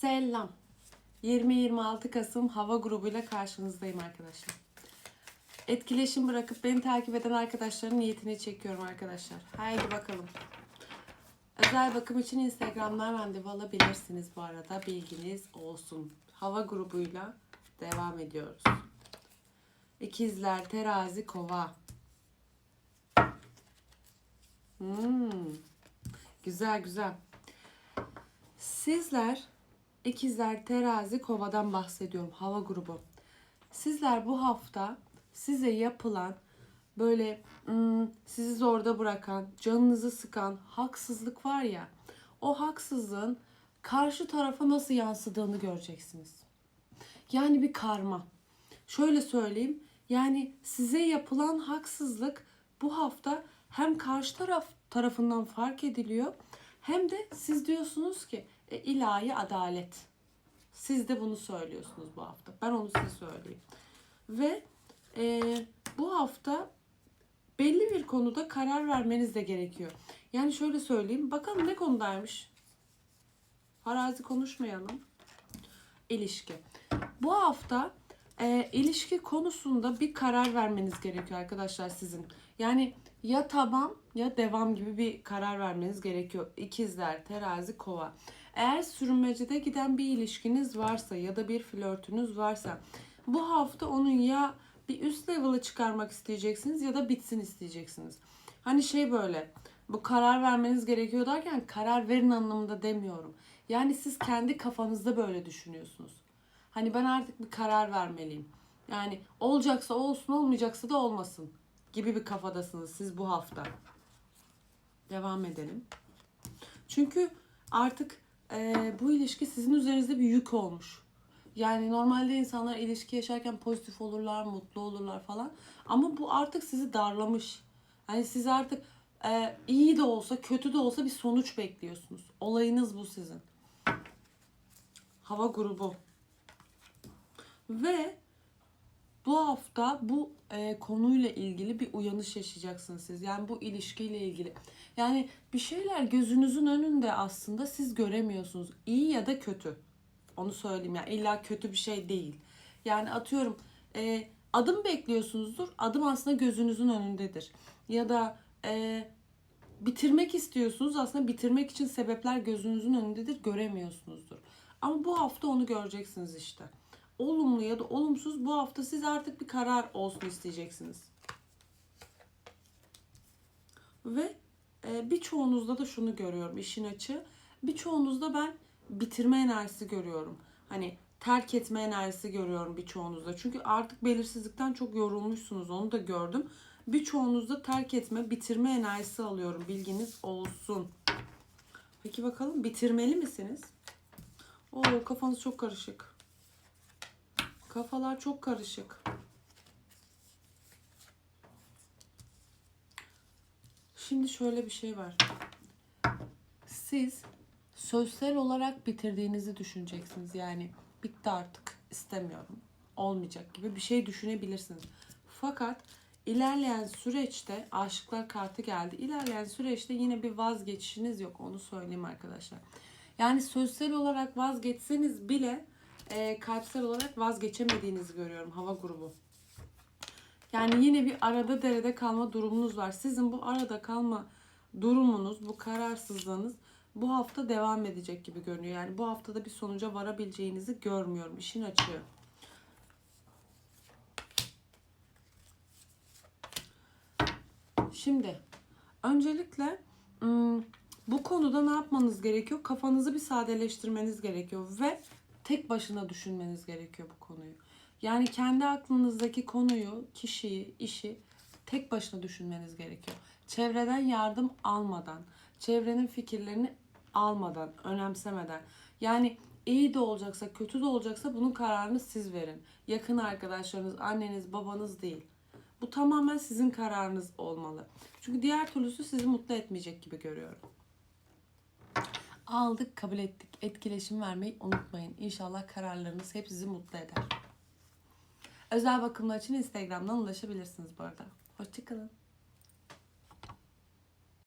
Selam. 20-26 Kasım hava grubuyla karşınızdayım arkadaşlar. Etkileşim bırakıp beni takip eden arkadaşların niyetini çekiyorum arkadaşlar. Haydi bakalım. Özel bakım için Instagram'dan randevu alabilirsiniz bu arada. Bilginiz olsun. Hava grubuyla devam ediyoruz. İkizler, terazi, kova. Hmm. Güzel güzel. Sizler ikizler, terazi, kovadan bahsediyorum. Hava grubu. Sizler bu hafta size yapılan böyle hmm, sizi zorda bırakan, canınızı sıkan haksızlık var ya. O haksızlığın karşı tarafa nasıl yansıdığını göreceksiniz. Yani bir karma. Şöyle söyleyeyim. Yani size yapılan haksızlık bu hafta hem karşı taraf tarafından fark ediliyor hem de siz diyorsunuz ki e, ilahi adalet. Siz de bunu söylüyorsunuz bu hafta. Ben onu size söyleyeyim. Ve e, bu hafta belli bir konuda karar vermeniz de gerekiyor. Yani şöyle söyleyeyim. Bakalım ne konudaymış? Farazi konuşmayalım. İlişki. Bu hafta e, ilişki konusunda bir karar vermeniz gerekiyor arkadaşlar sizin. Yani ya tamam ya devam gibi bir karar vermeniz gerekiyor. İkizler, terazi, kova. Eğer sürünmecede giden bir ilişkiniz varsa ya da bir flörtünüz varsa bu hafta onun ya bir üst level'a çıkarmak isteyeceksiniz ya da bitsin isteyeceksiniz. Hani şey böyle bu karar vermeniz gerekiyor derken karar verin anlamında demiyorum. Yani siz kendi kafanızda böyle düşünüyorsunuz. Hani ben artık bir karar vermeliyim. Yani olacaksa olsun olmayacaksa da olmasın gibi bir kafadasınız siz bu hafta. Devam edelim. Çünkü artık e, bu ilişki sizin üzerinizde bir yük olmuş. Yani normalde insanlar ilişki yaşarken pozitif olurlar, mutlu olurlar falan. Ama bu artık sizi darlamış. Yani siz artık e, iyi de olsa, kötü de olsa bir sonuç bekliyorsunuz. Olayınız bu sizin. Hava grubu. Ve bu hafta bu e, konuyla ilgili bir uyanış yaşayacaksınız siz. Yani bu ilişkiyle ilgili. Yani bir şeyler gözünüzün önünde aslında siz göremiyorsunuz. İyi ya da kötü. Onu söyleyeyim yani illa kötü bir şey değil. Yani atıyorum e, adım bekliyorsunuzdur. Adım aslında gözünüzün önündedir. Ya da e, bitirmek istiyorsunuz. Aslında bitirmek için sebepler gözünüzün önündedir. Göremiyorsunuzdur. Ama bu hafta onu göreceksiniz işte. Olumlu ya da olumsuz bu hafta siz artık bir karar olsun isteyeceksiniz. Ve e, birçoğunuzda da şunu görüyorum işin açığı. Birçoğunuzda ben bitirme enerjisi görüyorum. Hani terk etme enerjisi görüyorum birçoğunuzda. Çünkü artık belirsizlikten çok yorulmuşsunuz onu da gördüm. Birçoğunuzda terk etme, bitirme enerjisi alıyorum. Bilginiz olsun. Peki bakalım bitirmeli misiniz? Oo kafanız çok karışık. Kafalar çok karışık. Şimdi şöyle bir şey var. Siz sözsel olarak bitirdiğinizi düşüneceksiniz. Yani bitti artık istemiyorum. Olmayacak gibi bir şey düşünebilirsiniz. Fakat ilerleyen süreçte aşıklar kartı geldi. İlerleyen süreçte yine bir vazgeçişiniz yok. Onu söyleyeyim arkadaşlar. Yani sözsel olarak vazgeçseniz bile e, kalpsel olarak vazgeçemediğinizi görüyorum hava grubu. Yani yine bir arada derede kalma durumunuz var. Sizin bu arada kalma durumunuz, bu kararsızlığınız bu hafta devam edecek gibi görünüyor. Yani bu haftada bir sonuca varabileceğinizi görmüyorum. İşin açığı. Şimdi öncelikle bu konuda ne yapmanız gerekiyor? Kafanızı bir sadeleştirmeniz gerekiyor ve tek başına düşünmeniz gerekiyor bu konuyu. Yani kendi aklınızdaki konuyu, kişiyi, işi tek başına düşünmeniz gerekiyor. Çevreden yardım almadan, çevrenin fikirlerini almadan, önemsemeden. Yani iyi de olacaksa, kötü de olacaksa bunun kararını siz verin. Yakın arkadaşlarınız, anneniz, babanız değil. Bu tamamen sizin kararınız olmalı. Çünkü diğer türlüsü sizi mutlu etmeyecek gibi görüyorum. Aldık, kabul ettik. Etkileşim vermeyi unutmayın. İnşallah kararlarınız hep sizi mutlu eder. Özel bakımlar için Instagram'dan ulaşabilirsiniz bu arada. Hoşçakalın.